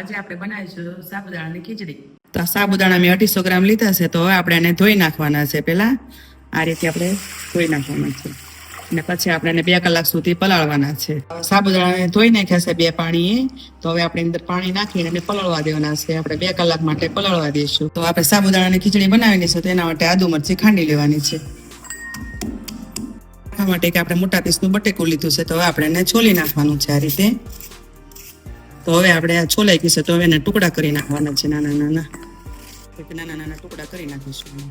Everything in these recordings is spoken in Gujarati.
આજે આપણે બનાવીશું સાબુદાણાની ખીચડી. તો સાબુદાણા મેં અઢીસો ગ્રામ લીધા છે, તો હવે આપણે એને ધોઈ નાખવાના છે પહેલા. આ રીતે આપણે ધોઈ નાખવાના છે. અને પછી આપણે એને બે કલાક સુધી પલાળવાના છે. સાબુદાણા ધોઈ નાખ્યા છે બે પાણીએ. તો હવે આપણે અંદર પાણી નાખીને એને પલાળવા દેવાના છે. આપણે બે કલાક માટે પલાળવા દઈશું. તો આપણે સાબુદાણાની ખીચડી બનાવેલી છે, તો માટે આદુ મરચી ખાંડી લેવાની છે. માટે કે આપણે મોટા પીસનું બટેકું લીધું છે, તો હવે આપણે એને છોલી નાખવાનું છે આ રીતે. તો હવે આપણે આ છોલાઈ ગયું તો હવે એને ટુકડા કરી નાખવાના છે, નાના નાના. નાના નાના ટુકડા કરી નાખીશું.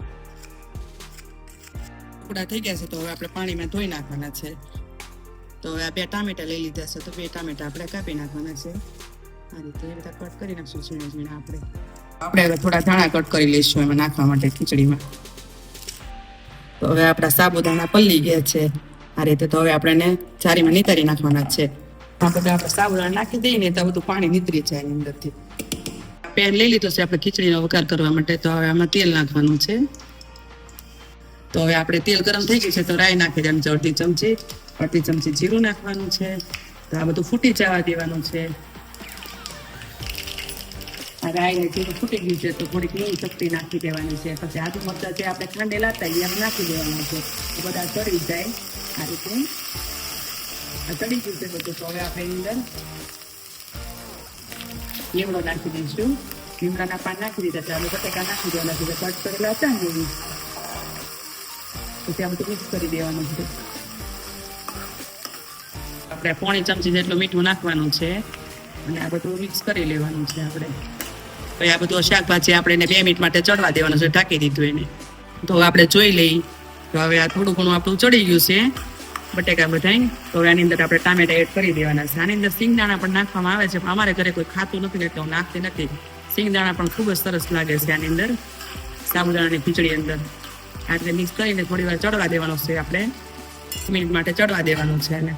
ટુકડા થઈ ગયા છે, તો હવે આપણે પાણીમાં ધોઈ નાખવાના છે. તો હવે આ બે ટામેટા લઈ લીધા છે, તો બે ટામેટા આપણે કાપી નાખવાના છે. આ રીતે એ રીતે કટ કરી નાખશું ઝીણા ઝીણા આપણે. આપણે હવે થોડા ધાણા કટ કરી લઈશું એમાં નાખવા માટે ખીચડીમાં. તો હવે આપણા સાબુદાણા પલ્લી ગયા છે. આ રીતે તો હવે આપણે ચારીમાં નીતારી નાખવાના છે. આ બધા આપણે સાબુદાણા નાખી દઈએ ને તો બધું પાણી નીતરી જાય અંદરથી. પેન લઈ લીધો છે આપણે ખીચડીનો વઘાર કરવા માટે, તો હવે આમાં તેલ નાખવાનું છે. તો હવે આપણે તેલ ગરમ થઈ ગયું છે, તો રાઈ નાખી દેવાનું અડધી ચમચી. અડધી ચમચી જીરું નાખવાનું છે. તો આ બધું ફૂટી જવા દેવાનું છે. રાઈ ને જીરું ફૂટી ગયું છે, તો થોડીક લીલી ચપટી નાખી દેવાની છે. પછી આદુ મરચાં જે આપણે ખાંડેલા હતા એ નાખી દેવાના છે. બધા ચડી જાય આ રીતે. ગયું છે બધું તો હવે આપણે એની અંદર લીમડો નાખી દઈશું લીમડાના પાન નાખી દીધા છે આપણે બટાકા નાખી દેવાના છે કટ કરેલા હતા ને એવી પછી આ બધું મિક્સ કરી દેવાનું છે આપણે પોણી ચમચી જેટલું મીઠું નાખવાનું છે અને આ બધું મિક્સ કરી લેવાનું છે આપણે પછી આ બધું શાકભાજી આપણે એને બે મિનિટ માટે ચડવા દેવાનું છે ઢાંકી દીધું એને તો આપણે જોઈ લઈ તો હવે આ થોડું ઘણું આપણું ચડી ગયું છે બટેકા બધાય. તો આની અંદર આપણે ટામેટા એડ કરી દેવાના છે. આની અંદર સિંગદાણા પણ નાખવામાં આવે છે, પણ અમારે ઘરે કોઈ ખાતું નથી, એટલે હું નાખતી નથી. સિંગદાણા પણ ખૂબ જ સરસ લાગે છે આની અંદર. સાબુદાણાની ખીચડી અંદર. આ રીતે મિક્સ કરીને થોડી વાર ચડવા દેવાનું છે આપણે. મિનિટ માટે ચડવા દેવાનું છે એને.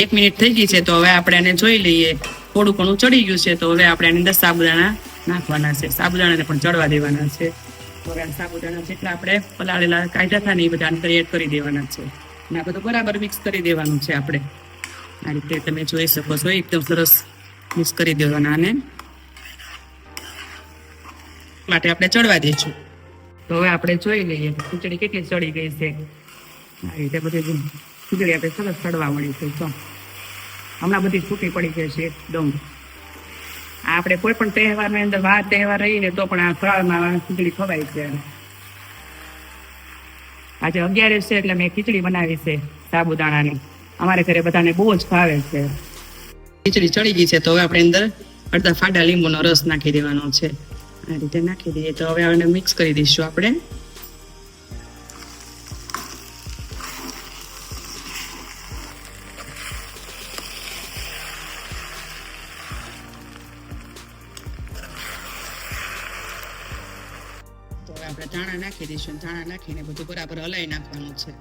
એક મિનિટ થઈ ગઈ છે, તો હવે આપણે એને જોઈ લઈએ. થોડું ઘણું ચડી ગયું છે, તો હવે આપણે એની અંદર સાબુદાણા નાખવાના છે. સાબુદાણાને પણ ચડવા દેવાના છે. સાબુદાણા જેટલા આપણે પલાળેલા કાયદા થાય ને એ બધા અંદર એડ કરી દેવાના છે. અને આ બધું બરાબર મિક્સ કરી દેવાનું છે આપણે. આ રીતે તમે જોઈ શકો છો, એકદમ સરસ મિક્સ કરી દેવાના આને. માટે આપણે ચડવા દઈશું. તો હવે આપણે જોઈ લઈએ ખીચડી કેટલી ચડી ગઈ છે. આ રીતે બધી ખીચડી આપણે સરસ ચડવા મળી છે. તો હમણાં બધી છૂટી પડી ગઈ છે એકદમ. આપણે કોઈ પણ તહેવારની અંદર વાર તહેવાર રહીને તો પણ આ ફળમાં ખીચડી ખવાય છે. આજે અગિયારસ છે એટલે મેં ખીચડી બનાવી છે સાબુદાણાની. અમારે ઘરે બધાને બહુ જ ભાવે છે. ખીચડી ચડી ગઈ છે તો હવે આપણે અંદર અડધા ફાડા લીંબુનો રસ નાખી દેવાનો છે. આ રીતે નાખી દઈએ તો હવે આને મિક્સ કરી દઈશું આપણે. આપણે ધાણા નાખી દઈશું ધાણા નાખીને બધું બરાબર હલાવી નાખવાનું છે.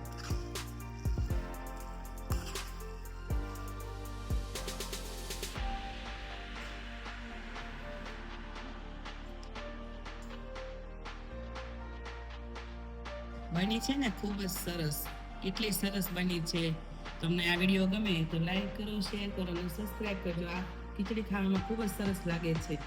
બની છે ને ખૂબ જ સરસ. કેટલી સરસ બની છે. તમને આ વીડિયો ગમે તો લાઈક કરો, શેર કરો અને સબસ્ક્રાઈબ કરજો. આ ખીચડી ખાવામાં ખૂબ જ સરસ લાગે છે.